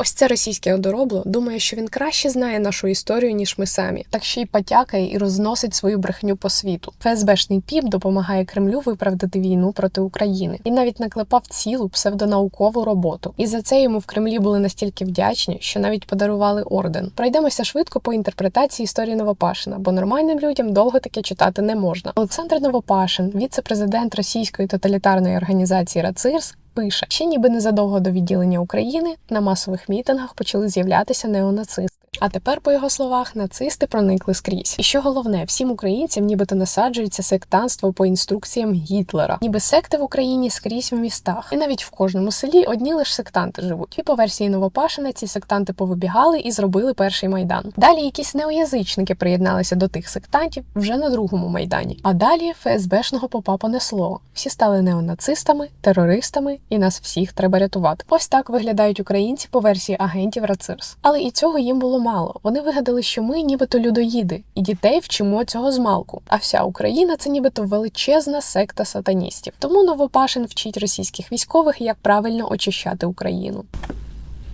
Ось це російське одоробло думає, що він краще знає нашу історію, ніж ми самі. Так ще й потякає і розносить свою брехню по світу. ФСБшний піп допомагає Кремлю виправдати війну проти України і навіть наклепав цілу псевдонаукову роботу. І за це йому в Кремлі були настільки вдячні, що навіть подарували орден. Пройдемося швидко по інтерпретації історії Новопашина, бо нормальним людям довго таке читати не можна. Олександр Новопашин, віце-президент російської тоталітарної організації РАЦИРС, пише, ще ніби незадовго до відділення України на масових мітингах почали з'являтися неонацисти. А тепер, по його словах, нацисти проникли скрізь. І що головне, всім українцям нібито насаджується сектанство по інструкціям Гітлера, ніби секти в Україні скрізь в містах, і навіть в кожному селі одні лише сектанти живуть. І по версії Новопашина ці сектанти повибігали і зробили перший майдан. Далі якісь неоязичники приєдналися до тих сектантів вже на другому майдані. А далі ФСБшного попа понесло. Всі стали неонацистами, терористами, і нас всіх треба рятувати. Ось так виглядають українці по версії агентів РАЦИРС. Але і цього їм було мало. Вони вигадали, що ми нібито людоїди, і дітей вчимо цього змалку. А вся Україна це нібито величезна секта сатаністів. Тому Новопашин вчить російських військових, як правильно очищати Україну.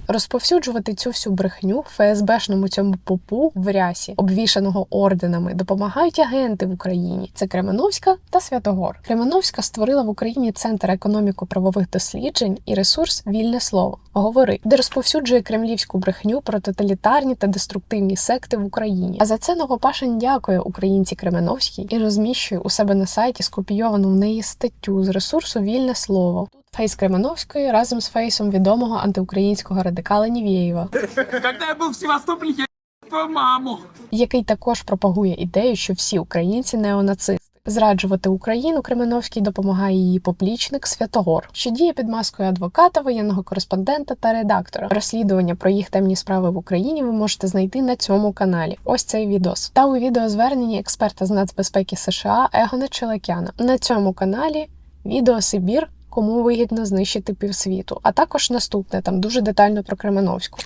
Розповсюджувати цю всю брехню ФСБшному цьому попу в рясі, обвішаного орденами, допомагають агенти в Україні. Це Кременовська та Святогор. Кременовська створила в Україні центр економіко-правових досліджень і ресурс Вільне слово говори, де розповсюджує кремлівську брехню про тоталітарні та деструктивні секти в Україні. А за це Новопашин дякує українці Кременовській і розміщує у себе на сайті скопійовану в неї статтю з ресурсу Вільне слово. Фейс Кременовської разом з фейсом відомого антиукраїнського радикала Нівєєва, Когда я был в Севастополе, я твою маму. який також пропагує ідею, що всі українці неонацисти. Зраджувати Україну Кременовський допомагає її поплічник Святогор, що діє під маскою адвоката, воєнного кореспондента та редактора. Розслідування про їх темні справи в Україні ви можете знайти на цьому каналі. Ось цей відос. Та у відеозверненні експерта з нацбезпеки США Егона Челекяна. На цьому каналі відео Сибір. Кому вигідно знищити півсвіту, а також наступне там дуже детально про Кременовську.